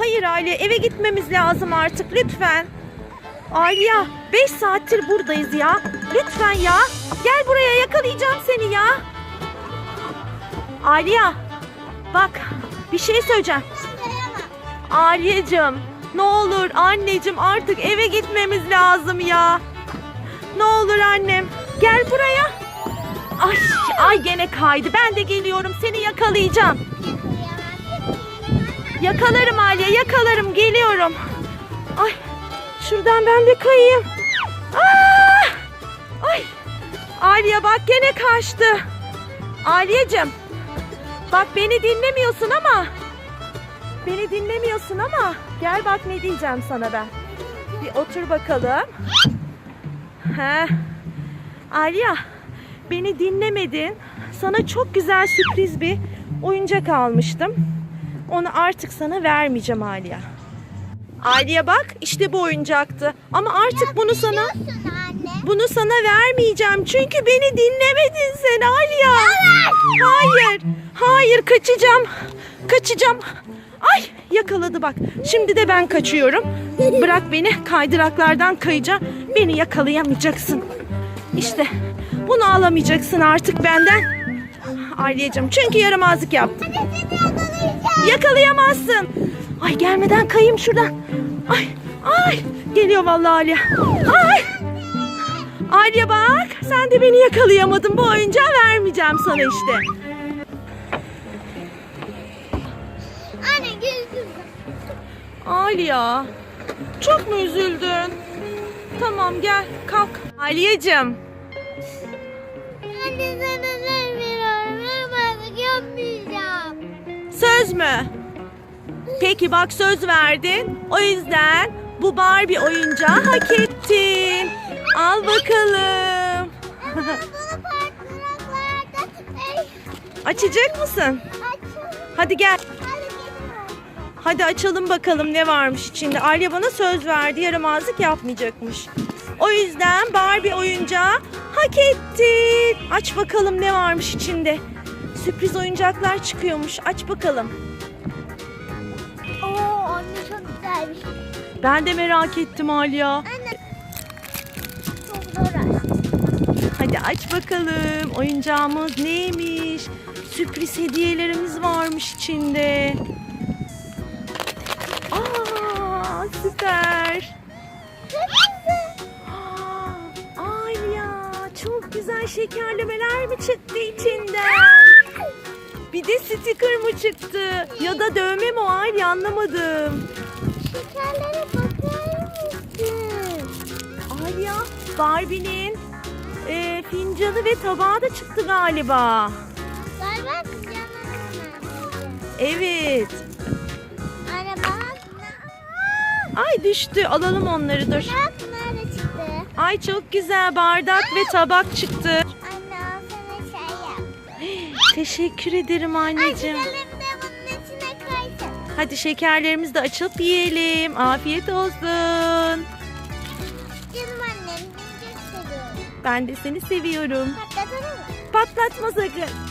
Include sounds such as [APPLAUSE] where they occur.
Hayır Aliye eve gitmemiz lazım artık lütfen. Aliye 5 saattir buradayız ya. Lütfen ya. Gel buraya yakalayacağım seni ya. Aliye bak bir şey söyleyeceğim. Aliyeciğim ne olur anneciğim artık eve gitmemiz lazım ya. Ne olur annem gel buraya. Ay, ay gene kaydı. Ben de geliyorum. Seni yakalayacağım. Yakalarım Aliye, yakalarım. Geliyorum. Ay, şuradan ben de kayayım. Aa! Ay, Aliye bak gene kaçtı. Aliyeciğim, bak beni dinlemiyorsun ama. Beni dinlemiyorsun ama. Gel bak ne diyeceğim sana ben. Bir otur bakalım. He. Aliye, beni dinlemedin. Sana çok güzel sürpriz bir oyuncak almıştım. Onu artık sana vermeyeceğim Aliye. Aliye bak işte bu oyuncaktı. Ama artık bunu sana anne. bunu sana vermeyeceğim. Çünkü beni dinlemedin sen Aliye. Hayır. Hayır kaçacağım. Kaçacağım. Ay yakaladı bak. Şimdi de ben kaçıyorum. Bırak beni kaydıraklardan kayacağım. Beni yakalayamayacaksın. İşte bunu alamayacaksın artık benden. Aileciğim çünkü yaramazlık yaptın. Yakalayamazsın. Ay gelmeden kayayım şuradan. Ay ay geliyor vallahi Aliye. Ay. Aliye bak sen de beni yakalayamadın. Bu oyuncağı vermeyeceğim sana işte. Anne gözüm. Aliye çok mu üzüldün? Tamam gel kalk. Aliyeciğim Anne sana söz mü? Peki bak söz verdin. O yüzden bu Barbie oyuncağı hak ettin. Al bakalım. [LAUGHS] Açacak mısın? Hadi gel. Hadi açalım bakalım ne varmış içinde. Alya bana söz verdi yaramazlık yapmayacakmış. O yüzden Barbie oyuncağı hak ettin. Aç bakalım ne varmış içinde. Sürpriz oyuncaklar çıkıyormuş. Aç bakalım. Oo anne çok güzelmiş. Ben de merak ettim Alya. Anne. Çok zor. Hadi aç bakalım. Oyuncağımız neymiş? Sürpriz hediyelerimiz varmış içinde. Aa, süper. Aa, Alya çok güzel şekerlemeler mi çıktı içinden? Bir de sticker mı çıktı? Ya da dövme mi o Alya anlamadım. Şekerlere bakar mısın? Alya Barbie'nin e, fincanı ve tabağı da çıktı galiba. Galiba canım Evet. Bak. Ay düştü. Alalım onları dur. Bak nerede çıktı? Ay çok güzel bardak ve tabak çıktı. Teşekkür ederim anneciğim. gidelim de bunun içine kaysın. Hadi şekerlerimizi de açıp yiyelim. Afiyet olsun. Canım annem çok seviyorum. Ben de seni seviyorum. Patlatalım mı? Patlatma sakın.